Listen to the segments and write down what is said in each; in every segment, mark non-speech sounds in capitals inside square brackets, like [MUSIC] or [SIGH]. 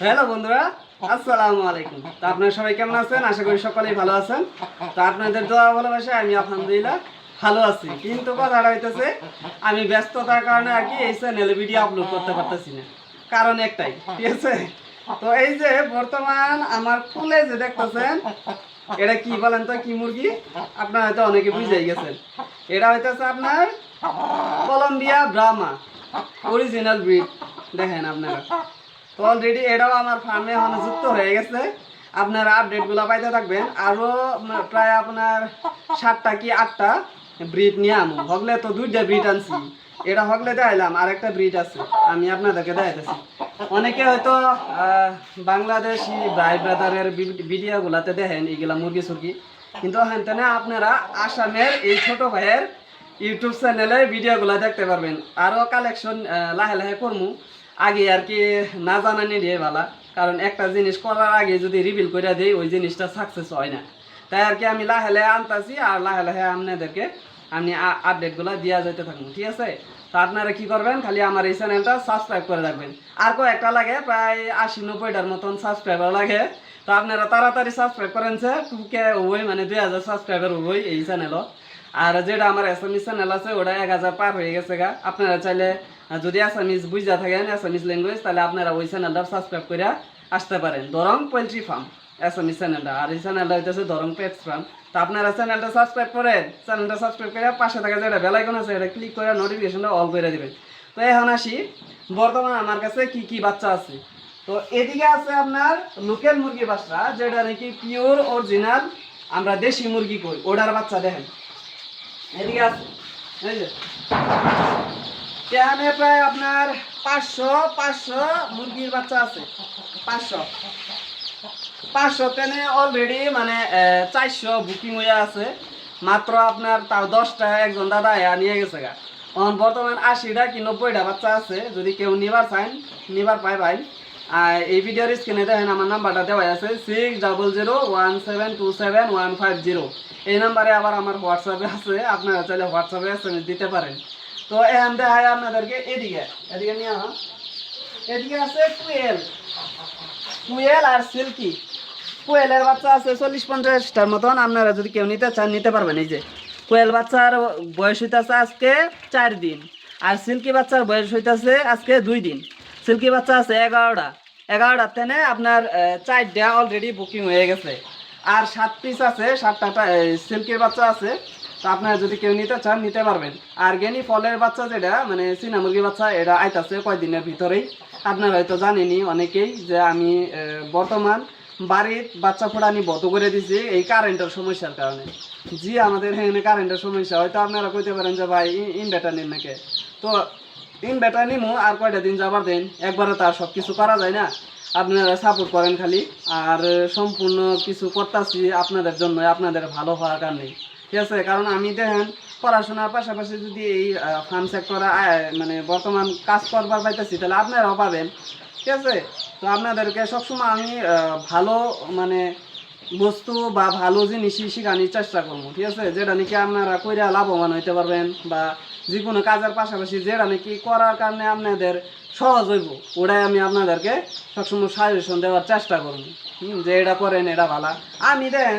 Hello বন্ধুরা, আসসালামু আলাইকুম। তো আপনারা সবাই কেমন আছেন? আশা করি সকলেই ভালো আছেন। তো আপনাদের দোয়া ভালোবাসা আমি আলহামদুলিল্লাহ ভালো আছি। কিন্তু কথাটা হইতেছে, আমি ব্যস্ততার কারণে আর কি এই চ্যানেলে ভিডিও আপলোড করতে পারতেছি না। কারণ একটাই, ঠিক আছে? তো এই যে বর্তমান আমার ফুলে যে দেখতেছেন, এটা কি বলেন তো, কি মুরগি? আপনারা হয়তো অনেকে বুঝেই গেছেন। এটা হইতেছে আপনার কলম্বিয়া ব্রাহ্মা অরিজিনাল ব্রিড দেখেন আপনারা। তো অলরেডি এটাও আমার ফার্মে এখন যুক্ত হয়ে গেছে। আপনারা আপডেটগুলো পাইতে থাকবেন। আরও প্রায় আপনার সাতটা কি আটটা ব্রিড নিয়ে আমু। হগলে তো দুইটা ব্রিড আনছি। এটা হগলে দেখাইলাম আর একটা ব্রিড আছে। আমি আপনাদেরকে দেখাইতেছি। অনেকে হয়তো বাংলাদেশি ভাই ব্রাদারের ভিডিওগুলাতে দেখেন এগুলা মুরগি সুরগি। কিন্তু হেন আপনারা আসামের এই ছোট ভাইয়ের ইউটিউব চ্যানেলে ভিডিওগুলো দেখতে পারবেন। আরও কালেকশন লাহে লাহে করমু। আগে আর কি না জানানি দিয়ে ভালা। কারণ একটা জিনিস করার আগে যদি রিভিল করে দিই, ওই জিনিসটা সাকসেস হয় না। তাই আর কি আমি লাহে লাহে আনতাছি আর লাহে লাহে আপনাদেরকে আমি আপডেটগুলো দিয়া যেতে থাকব ঠিক আছে? তো আপনারা কি করবেন, খালি আমার এই চ্যানেলটা সাবস্ক্রাইব করে রাখবেন। আর কয়েকটা লাগে, প্রায় আশি নব্বইটার মতন সাবস্ক্রাইবার লাগে। তো আপনারা তাড়াতাড়ি সাবস্ক্রাইব করেন স্যার টুকে ওই মানে দুই হাজার সাবস্ক্রাইবার ওই এই চ্যানেলও আর যেটা আমার এসামিস চ্যানেল আছে, ওটা এক হাজার পার হয়ে গেছে গা। আপনারা চাইলে যদি আসামিস বুঝা থাকেন আসামিস ল্যাঙ্গুয়েজ তাহলে আপনারা ওই চ্যানেলটা সাবস্ক্রাইব করে আসতে পারেন। দরং পোলট্রি ফার্ম আসামিস চ্যানেলটা আর এই চ্যানেলটা হইতেছে দরং পেটস ফার্ম তো আপনারা চ্যানেলটা সাবস্ক্রাইব করেন। চ্যানেলটা সাবস্ক্রাইব করে পাশে থাকা যেটা বেলাইকন আছে, এটা ক্লিক করে নোটিফিকেশনটা অল করে দিবেন। তো এখন আসি, বর্তমানে আমার কাছে কি কি বাচ্চা আছে? তো এদিকে আছে আপনার লোকাল মুরগি বাচ্চা, যেটা নাকি পিওর অরিজিনাল আমরা দেশি মুরগি কই ওটার বাচ্চা দেখেন। এদিকে আছে এখানে প্রায় আপনার পাঁচশো পাঁচশো মুরগির বাচ্চা আছে। পাঁচশো। পাঁচশো টেনে অলরেডি মানে চারশো বুকিং হয়ে আছে। মাত্র আপনার তাও দশটা একজন দাদা নিয়ে গেছে গা। এখন বর্তমান আশিটা কি নব্বইটা বাচ্চা আছে, যদি কেউ নিবার চান, নিবার পায় ভাই। আর এই ভিডিওর স্ক্রিনে দেখেন আমার নাম্বারটা দেওয়া আছে six double zero one seven two seven one five zero এই নাম্বারে আবার আমার হোয়াটসঅ্যাপে আছে, আপনারা চাইলে হোয়াটসঅ্যাপে এস দিতে পারেন। তো এখান দেখায় আপনাদেরকে এদিকে এদিকে নিয়ে এদিকে আছে টুয়েল টুয়েল আর সিল্কি কোয়েলের বাচ্চা আছে চল্লিশ পঞ্চাশটার মতন, আপনারা যদি কেউ নিতে চান, নিতে পারবেন। এই যে, কোয়েল বাচ্চার বয়স হইতেছে আজকে চার দিন, আর সিল্কি বাচ্চার বয়স হইতেছে আজকে দুই দিন। সিল্কি বাচ্চা আছে এগারোটা, এগারোটার তেনে আপনার চারটা অলরেডি বুকিং হয়ে গেছে। আর সাত পিস আছে, সাতটা সিল্কির বাচ্চা আছে, তো আপনারা যদি কেউ নিতে চান, নিতে পারবেন। আর গেনি ফলের বাচ্চা যেটা মানে চীনা মুরগির বাচ্চা, এটা আইতাছে কয়দিনের ভিতরেই। আপনারা হয়তো জানেনি অনেকেই যে আমি বর্তমান বাড়ির বাচ্চা ফোড়ানি বন্ধ করে দিছি এই কারেন্টের সমস্যার কারণে। জি, আমাদের এখানে কারেন্টের সমস্যা হয়তো আপনারা কইতে পারেন যে ভাই ইনভার্টার নিন নাকি? তো ইনভার্টার নিমু, আর কয়টা দিন যাবার দিন? একবারে তো আর সব কিছু করা যায় না। আপনারা সাপোর্ট করেন খালি। আর সম্পূর্ণ কিছু করতেছি আপনাদের জন্য, আপনাদের ভালো হওয়ার কারণে। ঠিক আছে? কারণ আমি দেখেন, পড়াশোনার পাশাপাশি যদি এই ফার্ম সেক্টরে মানে বর্তমান কাজ করবার পাইতেছি, তাহলে আপনারাও পাবেন। ঠিক আছে? তো আপনাদেরকে সবসময় আমি ভালো মানে বস্তু বা ভালো জিনিসই শেখানোর চেষ্টা করব, ঠিক আছে? যেটা নাকি আপনারা কইরা লাভবান হইতে পারবেন বা যে কোনো কাজের পাশাপাশি যেটা নাকি করার কারণে আপনাদের সহজ হইব, ওটাই আমি আপনাদেরকে সবসময় সাজেশন দেওয়ার চেষ্টা করব। যে এটা করেন, এটা ভালো। আমি দেন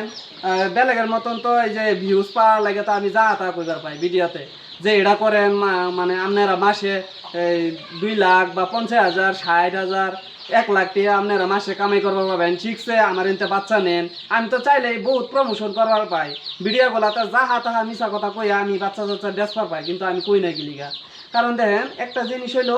বেলেগের মতন তো এই যে ভিউজ পাওয়ার লাগে তো আমি যা তা কইবার পাই ভিডিওতে। যে এটা করেন মানে আপনারা মাসে এই দুই লাখ বা পঞ্চাশ হাজার, ষাট হাজার, এক লাখ টাকা আপনারা মাসে কামাই করবার পাবেন। শিখছে, আমার এনতে বাচ্চা নেন। আমি তো চাইলে বহুত প্রমোশন করবার পাই। ভিডিও গুলাতে যাহা তাহা মিশা কথা কই আমি বাচ্চা চাচ্চা ডেসপার পাই, কিন্তু আমি কই না গিলিগা। কারণ দেখেন, একটা জিনিস হইল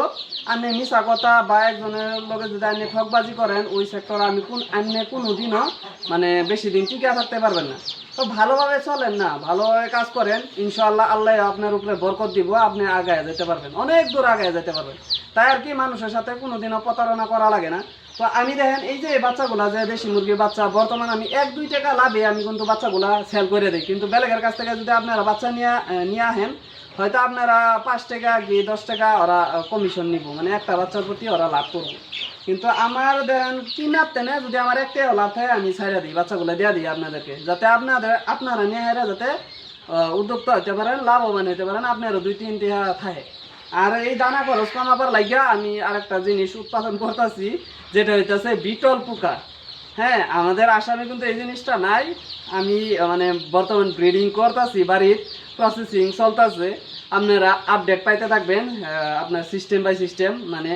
আমি মিশা কথা বা একজনের লোকে যদি আপনি ঠকবাজি করেন, ওই সেক্টর আমি কোন আপনি কোনো দিনও মানে বেশি দিন টিকে থাকতে পারবেন না। তো ভালোভাবে চলেন না ভালোভাবে কাজ করেন ইনশাল্লাহ আল্লাহ আপনার উপরে বরকত দিব, আপনি আগায় যেতে পারবেন, অনেক দূর আগায় যেতে পারবেন। তাই আর কি মানুষের সাথে কোনোদিনও প্রতারণা করা লাগে না। তো আমি দেখেন, এই যে বাচ্চাগুলা যে দেশি মুরগির বাচ্চা, বর্তমান আমি এক, দুই টাকা লাভে আমি কিন্তু বাচ্চাগুলা সেল করে দিই। কিন্তু বেলেগের কাছ থেকে যদি আপনারা বাচ্চা নিয়ে নিয়ে আহেন হয়তো আপনারা পাঁচ টাকা কি দশ টাকা ওরা কমিশন নিব। মানে একটা বাচ্চার প্রতি ওরা লাভ করব। কিন্তু আমার দেন কিনার তেনে যদি আমার একটা লাভ হয়, আমি ছাইরা দিই, বাচ্চাগুলো দিয়ে দিই আপনাদেরকে। যাতে আপনাদের, আপনারা নিয়ে যাতে উদ্যোক্তা হতে পারেন, লাভবান হতে পারেন, আপনারও দুই তিন টাকা থাকে। আর এই দানা খরচ কমাবার লাগিয়া আমি আরেকটা জিনিস উৎপাদন করতেছি, যেটা হইতেছে বিটল পোকা। হ্যাঁ আমাদের আসামে কিন্তু এই জিনিসটা নাই। আমি মানে বর্তমান ব্রিডিং করতেছি, বাড়ির প্রসেসিং চলতেছে। আপনারা আপডেট পাইতে থাকবেন আপনার সিস্টেম বাই সিস্টেম মানে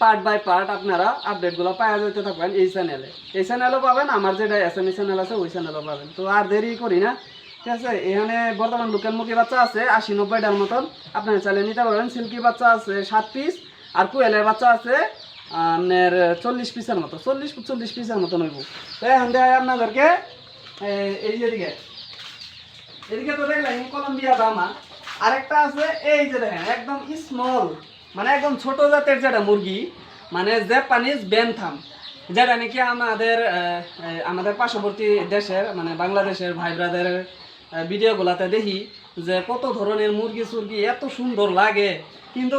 পার্ট বাই পার্ট আপনারা আপডেটগুলো পাওয়া যেতে থাকবেন এই চ্যানেলে এই চ্যানেলও পাবেন, আমার যেটা এস এম চ্যানেল আছে, ওই চ্যানেলও পাবেন। তো আর দেরি করি না ঠিক আছে, এখানে বর্তমান লোকেল মুরগি বাচ্চা আছে, আশি নব্বইটার মতন। আপনারা চাইলে নিতে পারবেন সিল্কি বাচ্চা আছে সাত পিস আর কুয়েলের বাচ্চা আছে, আপনার চল্লিশ পিসের মতো, চল্লিশ চল্লিশ পিসের মতন হইব। তো এখন দেয় আপনাদেরকে এই যে এদিকে এদিকে তো দেখলেন কলম্বিয়া দামা আরেকটা আছে, এই যে দেখেন, একদম স্মল মানে একদম ছোট জাতের যেটা মুরগি মানে জাপানিজ বেনথাম যেটা নাকি আমাদের আমাদের পার্শ্ববর্তী দেশের মানে বাংলাদেশের ভাই ব্রাদারের ভিডিওগুলাতে দেখি যে কত ধরনের মুরগি সুরগি এত সুন্দর লাগে। কিন্তু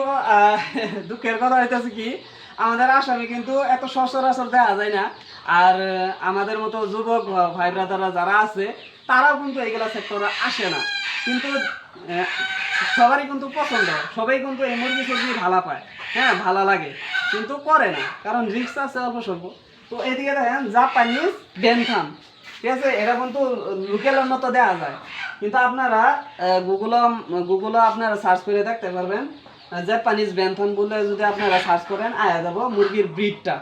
[LAUGHS] দুঃখের কথা হইতেছে কি, আমাদের আসামে কিন্তু এত সচরাচর দেখা যায় না। আর আমাদের মতো যুবক ভাই ব্রাদাররা যারা আছে, তারাও কিন্তু এইগুলা সেক্টরে আসে না। কিন্তু সবারই কিন্তু পছন্দ, সবাই কিন্তু এই মুরগি সুরগি ভালো পায়। হ্যাঁ ভালো লাগে, কিন্তু করে না, কারণ রিক্স আছে অল্প স্বল্প। তো এদিকে দেখেন জাপানিজ বেনথাম। ঠিক আছে? এটা কিন্তু লোকেলের মতো দেওয়া যায়। কিন্তু আপনারা গুগল গুগলে আপনারা সার্চ করে দেখতে পারবেন জাপানিজ বেনথাম বলে যদি আপনারা সার্চ করেন, আয়া যাব মুরগির ব্রিডটা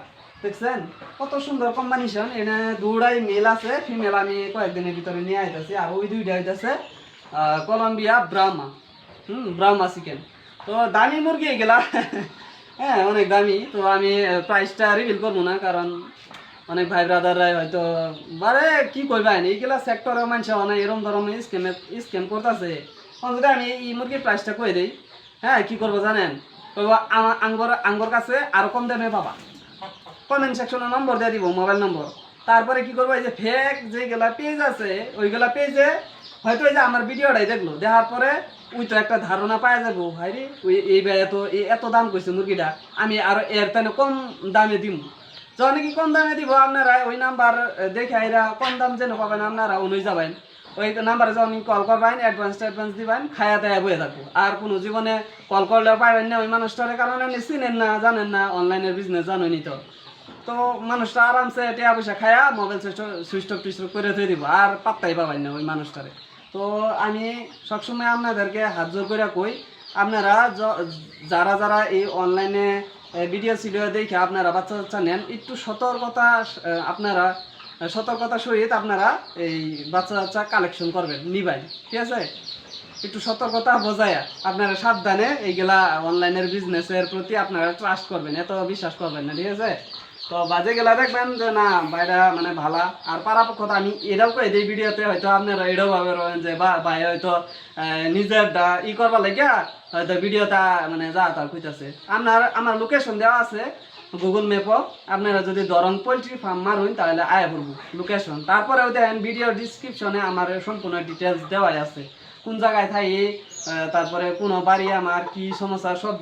দেখছেন? কত সুন্দর কম্বিনেশন এখানে দুটাই মেল আছে ফিমেল আমি কয়েকদিনের ভিতরে নিয়ে আইতেছি, আর ওই দুইটা হইতেছে কলম্বিয়া ব্রাহ্মা হুম ব্রাহ্মা চিকেন তো দামি মুরগি এগুলা। [LAUGHS] হ্যাঁ অনেক দামি। তো আমি প্রাইসটা রিভিল করব না, কারণ অনেক ভাই ব্রাদাররাই হয়তো, বারে, কি করবেন এইগুলা সেক্টরে মানুষ অনেক, এরম ধরনের স্ক্যামে স্ক্যাম করতেছে। যদি আমি এই মুরগির প্রাইসটা কই দিই হ্যাঁ কি করব জানেন? আঙ্গর আঙ্গর কাছে আরও কম দামে পাবা। কমেন্ট সেকশনে নম্বর দিয়ে দিব মোবাইল নম্বর তারপরে কি করব, এই যে ফেক যেগুলা পেজ আছে ওইগুলা পেজে হয়তো এই যে আমার ভিডিওটাই দেখল, দেখার পরে ওই তো একটা ধারণা পাওয়া যাব, ভাই রে, ওই এই এত এত দাম কইছে মুরগিটা, আমি আরও এর তাহলে কম দামে দিব যখন কি কম দামে দিব? আপনারা ওই নাম্বার দেখে আইরা কম দাম যেন পাবেন, আপনারা অনুই যাবেন। ওই নাম্বারে যখন কল করবেন অ্যাডভান্স অ্যাডভান্স দিবেন, খায়া দায়া বয়ে থাকব। আর কোনো জীবনে কল করলেও পাবেন না ওই মানুষটার, কারণে আপনি চিনেন না, জানেন না অনলাইনের বিজনেস জানেনই তো। তো মানুষটা আরামসে টাকা পয়সা খায়া মোবাইল সুইচ অফ টুইচ করে থই দিব, আর পাত্তাই পাবেন না ওই মানুষটারে। তো আমি সবসময় আপনাদেরকে হাত জোর করে কই, আপনারা যারা যারা এই অনলাইনে ভিডিও ছিল, দেখে আপনারা বাচ্চা বাচ্চা নেন। একটু সতর্কতা আপনারা সতর্কতা সহিত আপনারা এই বাচ্চা বাচ্চা কালেকশন করবেন, নিবেন, ঠিক আছে? একটু সতর্কতা বোঝায় আপনারা সাবধানে এইগুলা অনলাইনের বিজনেসের প্রতি আপনারা ট্রাস্ট করবেন, এত বিশ্বাস করবেন না, ঠিক আছে? তো বাজে গেলা দেখবেন যে না, বাইরা মানে ভালা। আর পারাপক্ষত আমি এটাও কই এই ভিডিওতে, হয়তো আপনারা এটাও ভাবে রয়েন যে, বা ভাই হয়তো নিজের দা- ই করবার লাগিয়া হয়তো ভিডিওটা মানে যা তা কইতাছে। আপনার, আমার লোকেশন দেওয়া আছে গুগল ম্যাপও আপনারা যদি দরং পোলট্রি ফার্ম মারুন, তাহলে আয়া পড়ব লোকেশন তারপরেও দেখেন ভিডিও ডিসক্রিপশনে আমার সম্পূর্ণ ডিটেলস দেওয়াই আছে। কোন জায়গায় থাকি তারপরে কোনো বাড়ি আমার কি সমস্যা, সব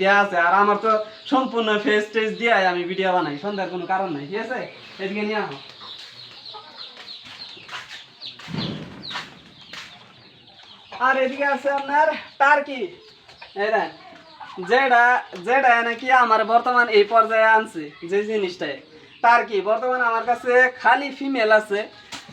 দেওয়া আছে। আর আমার তো সম্পূর্ণ ফেস টেস দিয়ে আমি ভিডিও বানাই, সন্ধ্যার কোনো কারণ নাই, ঠিক আছে? এদিকে নিয়ে আসো আর এদিকে আছে আপনার টার্কি। দেন, যেটা যেটা নাকি আমার বর্তমান এই পর্যায়ে আনছে, যে জিনিসটাই। টার্কি, বর্তমান আমার কাছে খালি ফিমেল আছে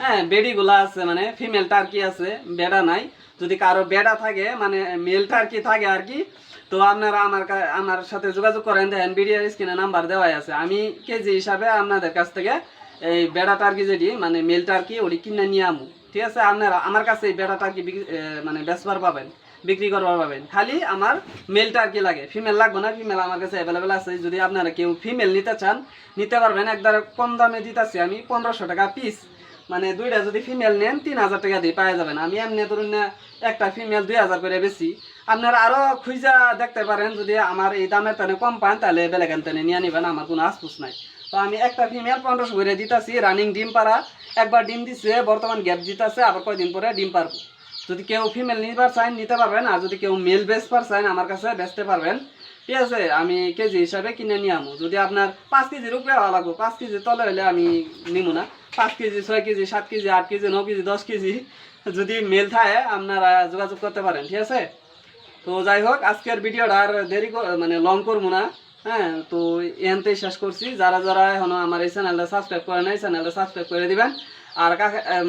হ্যাঁ বেডিগুলা আছে মানে ফিমেল টার্কি আছে, বেডা নাই। যদি কারও বেডা থাকে মানে মেলটা আর কি থাকে আর কি তো আপনারা আমার কা- আমার সাথে যোগাযোগ করেন। দেখেন ভিডিও স্ক্রিনে নাম্বার দেওয়াই আছে। আমি কেজি হিসাবে আপনাদের কাছ থেকে এই বেড়াটা আর কি যেটি মানে মেলটা আর কি ওটি কিনে নিয়ে আমু। ঠিক আছে? আপনারা আমার কাছে এই বেড়া টার্কি বিক্রি- এ, মানে বেচবার পাবেন বিক্রি করবার পাবেন। খালি আমার মেলটা আর কি লাগে। ফিমেল লাগবে না? ফিমেল আমার কাছে অ্যাভেলেবেল আছে। যদি আপনারা কেউ ফিমেল নিতে চান নিতে পারবেন। একবারে কম দামে দিতে দিতেছি আমি পনেরোশো টাকা পিস মানে দুইটা যদি ফিমেল নেন, তিন হাজার টাকা দিয়ে পাওয়া যাবেন আমি এমনি ধরুন, একটা ফিমেল দুই হাজার করে বেশি। আপনারা আরও খুঁজা দেখতে পারেন, যদি আমার এই দামের তেনে কম পান, তাহলে বেলেগ তেনে নিয়ে নিবেন, আমার কোনো আসপুস নাই। তো আমি একটা ফিমেল পনেরোশো করে দিতেছি রানিং ডিম পাড়া। একবার ডিম দিছে, বর্তমান গ্যাপ দিতেছে, আবার কয়দিন পরে ডিম পারব যদি কেউ ফিমেল নিবার চান নিতে পারবেন, আর যদি কেউ মেল বেচবার চান আমার কাছে বেচতে পারবেন, ঠিক আছে, আমি কেজি হিসাবে কিনে নিয়ে আমু যদি আপনার পাঁচ কেজির উপরে ভালো লাগবো, পাঁচ কেজি তলে হলে আমি নিবো না। পাঁচ কেজি, ছয় কেজি, সাত কেজি, আট কেজি, ন কেজি, দশ কেজি যদি মেল থাকে, আপনারা যোগাযোগ করতে পারেন, ঠিক আছে? তো যাই হোক, আজকের ভিডিওটা আর দেরি মানে লং করব না হ্যাঁ? তো এনতেই শেষ করছি। যারা যারা এখনও আমার এই চ্যানেলটা সাবস্ক্রাইব করে নাই চ্যানেলটা সাবস্ক্রাইব করে দিবেন। আর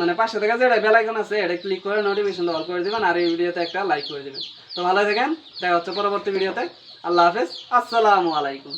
মানে পাশে থেকে যেটা বেলাইকন আছে, এটা ক্লিক করে নোটিফিকেশন অল করে দিবেন, আর এই ভিডিওতে একটা লাইক করে দিবেন। তো ভালো থাকেন, দেখা হচ্ছে পরবর্তী ভিডিওতে। আল্লাহ হাফেজ, আসসালামু আলাইকুম।